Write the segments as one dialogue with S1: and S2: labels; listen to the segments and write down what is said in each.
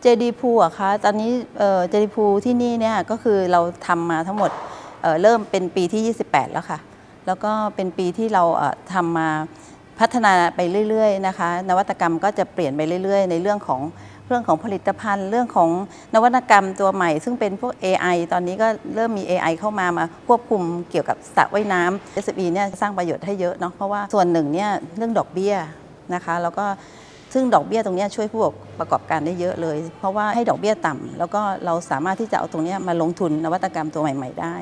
S1: เจดีพูอะคะตอนนี้เจดีพูที่นี่เนี่ยก็คือเราทำมาทั้งหมดเเริ่มเป็นปีที่ 28 แล้วค่ะ แล้วก็เป็นปีที่เราเอ่อทำมาพัฒนาไปเรื่อยๆนะคะ นวัตกรรมก็จะเปลี่ยนไปเรื่อยๆ ในเรื่องของเรื่องของผลิตภัณฑ์ เรื่องของนวัตกรรมตัวใหม่ ซึ่งเป็นพวก AI ตอนนี้ก็เริ่มมี AI เข้ามามาควบคุมเกี่ยวกับสระว่ายน้ำ SB เนี่ยสร้างประโยชน์ให้เยอะเนาะเพราะว่าส่วนหนึ่งเนี่ยเรื่องดอกเบี้ยนะคะแล้วก็ ซึ่งดอกเบี้ยตรงนี้ช่วยผู้ประกอบการได้เยอะเลย เพราะว่าให้ดอกเบี้ยต่ำแล้วก็เราสามารถที่จะเอาตรงนี้มาลงทุนนวัตกรรมตัวใหม่ ๆ ได้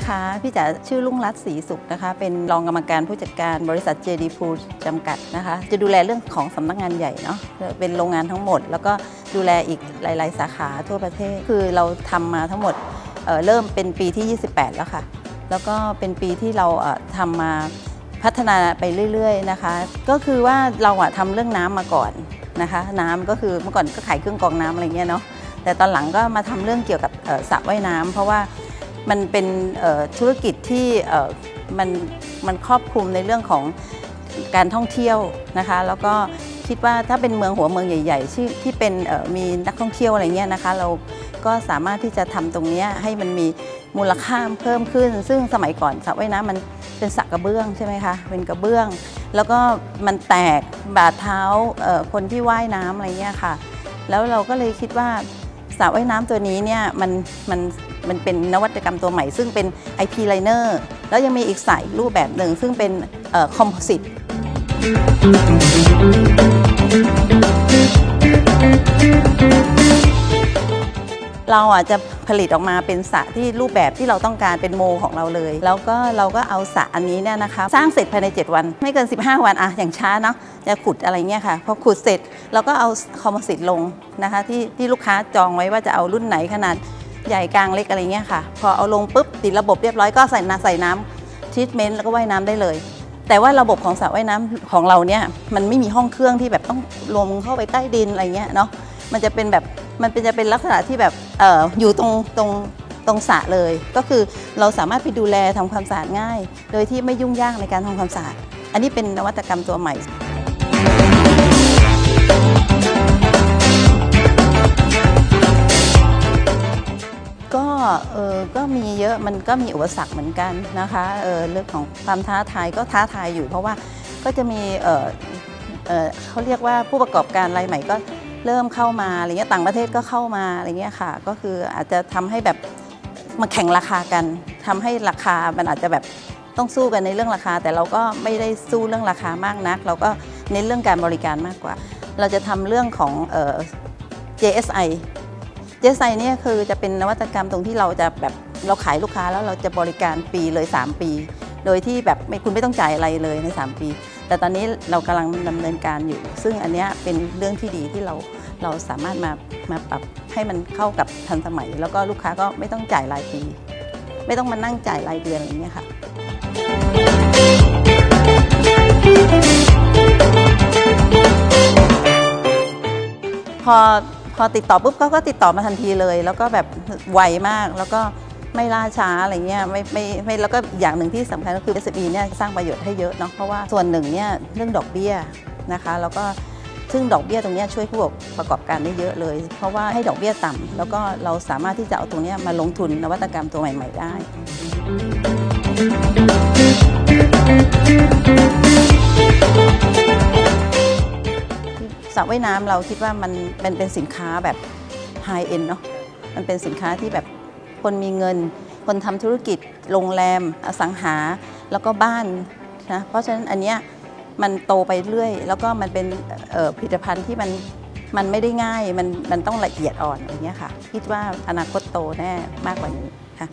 S1: นะคะ พี่จ๋าชื่อลุงรัตศรีสุขนะคะ เป็นรองกรรมการผู้จัดการบริษัท JD p o o l จำกัดนะคะ จะดูแลเรื่องของสำนักงานใหญ่เนาะ เป็นโรงงานทั้งหมด แล้วก็ดูแลอีกหลาย ๆ สาขาทั่วประเทศ คือเราทำมาทั้งหมดเเริ่มเป็นปีที่ 28 แล้วค่ะ แล้วก็เป็นปีที่เราทำมาพัฒนาไปเรื่อย ๆ นะคะ ก็คือว่าเราอะทำเรื่องน้ำมาก่อนนะคะ น้ำก็คือเมื่อก่อนก็ขายเครื่องกรองน้ำอะไรเงี้ยเนาะ แต่ตอนหลังก็มาทำเรื่องเกี่ยวกับสระว่ายน้ำเพราะว่า มันเป็นธุรกิจที่มันมันครอบคลุมในเรื่องของการท่องเที่ยวนะคะ แล้วก็คิดว่าถ้าเป็นเมืองหัวเมืองใหญ่ๆที่ที่เป็นมีนักท่องเที่ยวอะไรเงี้ยนะคะ เราก็สามารถที่จะทำตรงนี้ให้มันมีมูลค่าเพิ่มขึ้น ซึ่งสมัยก่อนสระว่ายน้ำมันเป็นสระกระเบื้องใช่ไหมคะเป็นกระเบื้อง แล้วก็มันแตกบาดเท้าคนที่ว่ายน้ำอะไรเงี้ยค่ะ แล้วเราก็เลยคิดว่า ระว่ายน้ำตัวนี้เนี่ยมันมันมันเป็นนวัตกรรมตัวใหม่ ซึ่งเป็น IP liner แล้วยังมีอีกสายรูปแบบหนึ่งซึ่งเป็นคอมโพสิต เราอาจจะผลิตออกมาเป็นสระที่รูปแบบที่เราต้องการเป็นโมของเราเลย แล้วก็เราก็เอาสระอันนี้เนี่ยนะคะ สร้างเสร็จภายใน 7 วัน ไม่เกิน 15 วันอะอย่างช้าเนาะจะขุดอะไรเงี้ยค่ะพอขุดเสร็จเราก็เอาคอมโพสิตลงนะคะที่ที่ลูกค้าจองไว้ว่าจะเอารุ่นไหนขนาดใหญ่กลางเล็กอะไรเงี้ยค่ะ พอเอาลงปุ๊บติดระบบเรียบร้อยก็ใส่น้ำใส่น้ำทรีทเมนต์แล้วก็ว่ายน้ำได้เลย แต่ว่าระบบของสระว่ายน้ำของเราเนี่ยมันไม่มีห้องเครื่องที่แบบต้องลงเข้าไปใต้ดินอะไรเงี้ยเนาะมันจะเป็นแบบ มันเป็นจะเป็นลักษณะที่แบบอออยู่ตรงตรงตรงสระเลย ก็คือเราสามารถไปดูแลทำความสะอาดง่าย โดยที่ไม่ยุ่งยากในการทำความสะอาดอันนี้เป็นนวัตกรรมตัวใหม่ก็เออก็มีเยอะมันก็มีอุปสรรคเหมือนกันนะคะเออเรื่องของความท้าทายก็ท้าทายอยู่ เพราะว่าก็จะมีเออเออเขาเรียกว่าผู้ประกอบการรายใหม่ก็ เริ่มเข้ามาอะไรเงี้ยต่างประเทศก็เข้ามาอะไรเงี้ยค่ะ ก็คืออาจจะทำให้แบบมาแข่งราคากันทำให้ราคามันอาจจะแบบต้องสู้กันในเรื่องราคา แต่เราก็ไม่ได้สู้เรื่องราคามากนัก เราก็เน้นเรื่องการบริการมากกว่า เราจะทำเรื่องของเอ่อ JSI JSI เนี่ยคือจะเป็นนวัตกรรมตรงที่เราจะแบบเราขายลูกค้าแล้วเราจะบริการปีเลย 3 ปี โดยที่แบบไม่คุณไม่ต้องจ่ายอะไรเลยใน 3 ปี แต่ตอนนี้เรากำลังดำเนินการอยู่ ซึ่งอันนี้เป็นเรื่องที่ดีที่เราเราสามารถมามาปรับให้มันเข้ากับทันสมัย แล้วก็ลูกค้าก็ไม่ต้องจ่ายรายปี ไม่ต้องมานั่งจ่ายรายเดือนอะไรเงี้ยค่ะพอพอติดต่อปุ๊บเขาก็ติดต่อมาทันทีเลย แล้วก็แบบไวมากแล้วก็ ไม่ล่าช้าอะไรเงี้ยไม่ไม่ไม่แล้วก็อย่างหนึ่งที่สำคัญก็คือ SB เนี่ยสร้างประโยชน์ให้เยอะเนาะเพราะว่าส่วนหนึ่งเนี่ยเรื่องดอกเบี้ยนะคะแล้วก็ซึ่งดอกเบี้ยตรงนี้ช่วยผู้ประกอบการได้เยอะเลย เพราะว่าให้ดอกเบี้ยต่ำแล้วก็เราสามารถที่จะเอาตรงนี้มาลงทุนนวัตกรรมตัวใหม่ ๆ ได้ สระว่ายน้ำเราคิดว่ามันเป็นเป็นสินค้าแบบไฮเอ็นเนาะมันเป็นสินค้าที่แบบ คนมีเงิน คนทำธุรกิจ โรงแรม อสังหา แล้วก็บ้านนะเพราะฉะนั้นอันเนี้ยมันโตไปเรื่อย แล้วก็มันเป็นผลิตภัณฑ์ที่มันมันไม่ได้ง่าย มันมันต้องละเอียดอ่อนอย่างเงี้ยค่ะ คิดว่าอนาคตโตแน่มากกว่านี้ค่ะ